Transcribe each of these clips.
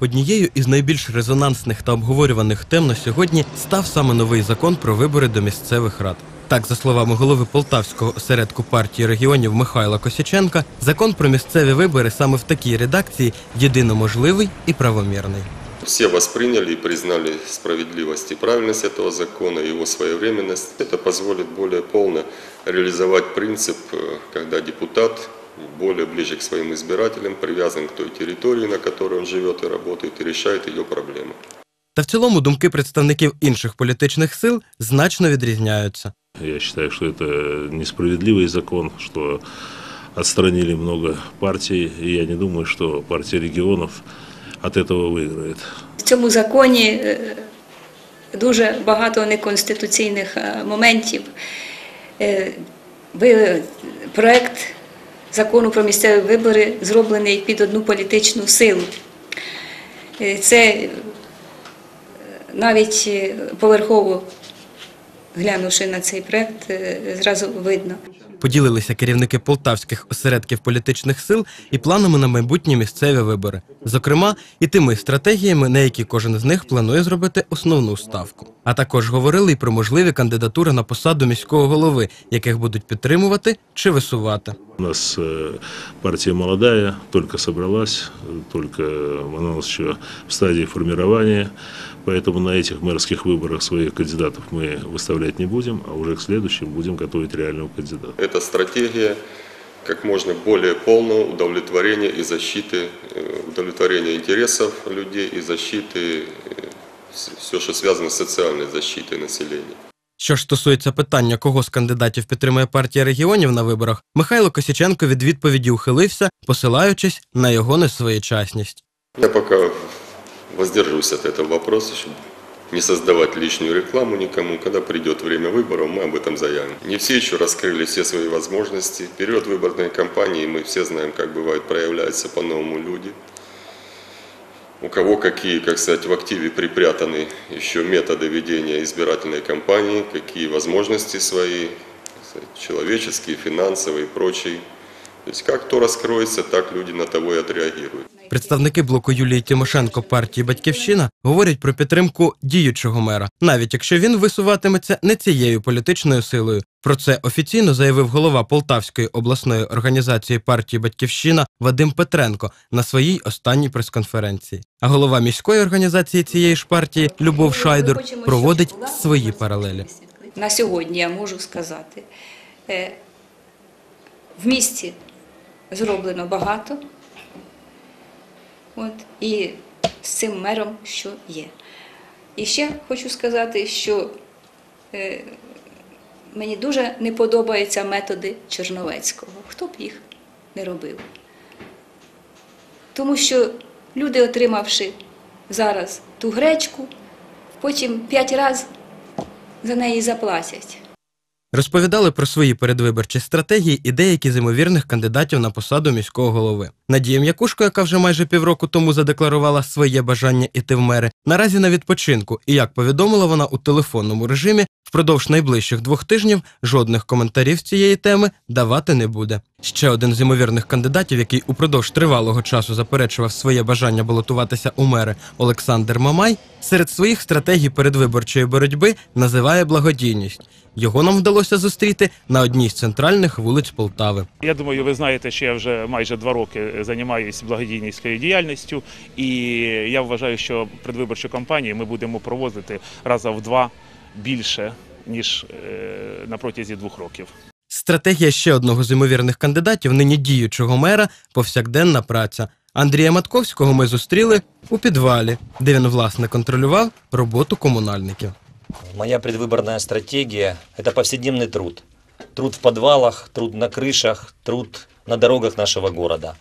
однією із найбільш резонансних та обговорюваних тем на сьогодні став саме новий закон про вибори до місцевих рад. Так, за словами голови Полтавського осередку партії регіонів Михайла Косяченка, закон про місцеві вибори саме в такій редакції єдино можливий і правомірний. Все восприняли и признали справедливость и правильность этого закона, его своевременность. Это позволит более полно реализовать принцип, э, когда депутат более ближе к своим избирателям, привязан к той территории, на которой он живет и работает, и решает ее проблемы. Та в цілому думки представників інших політичних сил значно відрізняються. Я считаю, что это несправедливый закон, что отстранили много партий, и я не думаю, что партия регионов от этого выиграет. В цьому законі е, дуже багато неконституційних е, моментів. Е, ви- Проект закону про місцеві вибори зроблений під одну політичну силу. Е, Це е, навіть е, поверхово глянувши на цей проект, зразу видно. Поділилися керівники полтавських осередків політичних сил і планами на майбутні місцеві вибори, зокрема, і тими стратегіями, на які кожен з них планує зробити основну ставку. А також говорили й про можливі кандидатури на посаду міського голови, яких будуть підтримувати чи висувати. У нас э, партия молодая, только собралась, э, только она у нас еще в стадии формирования, поэтому на этих мэрских выборах своих кандидатов мы выставлять не будем, а уже к следующим будем готовить реального кандидата. Это стратегия как можно более полного удовлетворения и защиты, э, удовлетворения интересов людей и защиты все, что связано с социальной защитой населения. Що ж стосується питання, кого з кандидатів підтримує партія регіонів на виборах, Михайло Косіченко від відповіді ухилився, посилаючись на його несвоєчасність. Я пока воздержусь от этого вопроса, чтобы не создавать лишнюю рекламу никому. Когда придет время выборов, мы об этом заявим. Не все еще раскрыли все свои возможности. Период выборной кампании, мы все знаем, как бывает, проявляются по-новому люди. У кого какие, как сказать, в активе припрятаны еще методы ведения избирательной кампании, какие возможности свои, так сказать, человеческие, финансовые и прочие. То есть как то раскроется, так люди на того и отреагируют. Представники блоку Юлії Тимошенко партії Батьківщина говорять про підтримку діючого мера, навіть якщо він висуватиметься не цією політичною силою. про це офіційно заявив голова Полтавської обласної організації партії Батьківщина Вадим Петренко на своїй останній прес-конференції. А голова міської організації цієї ж партії Любов Шайдур проводить свої паралелі. На сьогодні я можу сказати, е, в місті зроблено багато, от, і з цим мером що є. І ще хочу сказати, що е, мені дуже не подобаються методи Черновецького. Хто б їх не робив? Тому що люди, отримавши зараз ту гречку, потім п'ять разів за неї заплатять. Розповідали про свої передвиборчі стратегії і деякі з імовірних кандидатів на посаду міського голови. Надія М'якушко, яка вже майже півроку тому задекларувала своє бажання іти в мери, наразі на відпочинку. І як повідомила вона у телефонному режимі, впродовж найближчих двох тижнів жодних коментарів з цієї теми давати не буде. Ще один з ймовірних кандидатів, який упродовж тривалого часу заперечував своє бажання балотуватися у мери Олександр Мамай, серед своїх стратегій передвиборчої боротьби називає благодійність. Його нам вдалося зустріти на одній з центральних вулиць Полтави. Я думаю, ви знаєте, що я вже майже два роки займаюся благодійницькою діяльністю, і я вважаю, що предвиборчу кампанію ми будемо проводити раза в два більше ніж е, на протязі двох років. Стратегія ще одного з ймовірних кандидатів, нині діючого мера, повсякденна праця. Андрія Матковського ми зустріли у підвалі, де він власне контролював роботу комунальників. Моя предвыборная стратегия – это повседневный труд. Труд в подвалах, труд на крышах, труд на дорогах нашего города.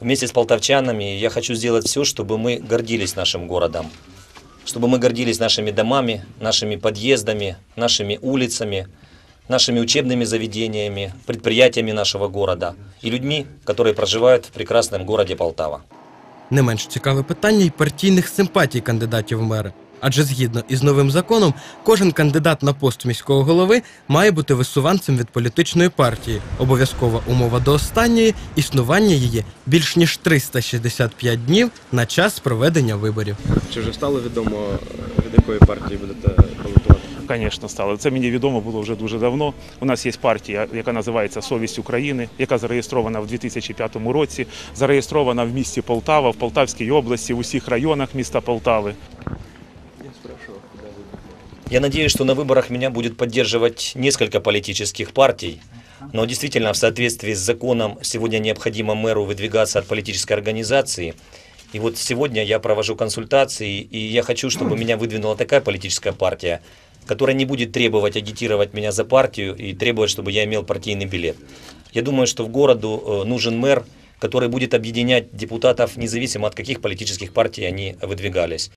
Вместе с полтавчанами я хочу сделать все, чтобы мы гордились нашим городом, чтобы мы гордились нашими домами, нашими подъездами, нашими улицами, нашими учебными заведениями, предприятиями нашего города и людьми, которые проживают в прекрасном городе Полтава. Не менш цікаве питання й партійних симпатій кандидатів в мери. Адже згідно із новим законом, кожен кандидат на пост міського голови має бути висуванцем від політичної партії. Обов'язкова умова до останньої існування її більш ніж 365 днів на час проведення виборів. Чи вже стало відомо, від якої партії будете? Звісно, стало. Це мені відомо було вже дуже давно. У нас є партія, яка називається Совість України, яка зареєстрована в 2005 році, зареєстрована в місті Полтава, в Полтавській області, в усіх районах міста Полтави. Я надеюсь, что на выборах меня будет поддерживать несколько политических партий, но действительно в соответствии с законом сегодня необходимо мэру выдвигаться от политической организации. И вот сегодня я провожу консультации, и я хочу, чтобы меня выдвинула такая политическая партия, которая не будет требовать агитировать меня за партию и требовать, чтобы я имел партийный билет. Я думаю, что в городу э, нужен мэр, который будет объединять депутатов независимо от каких политических партий они выдвигались.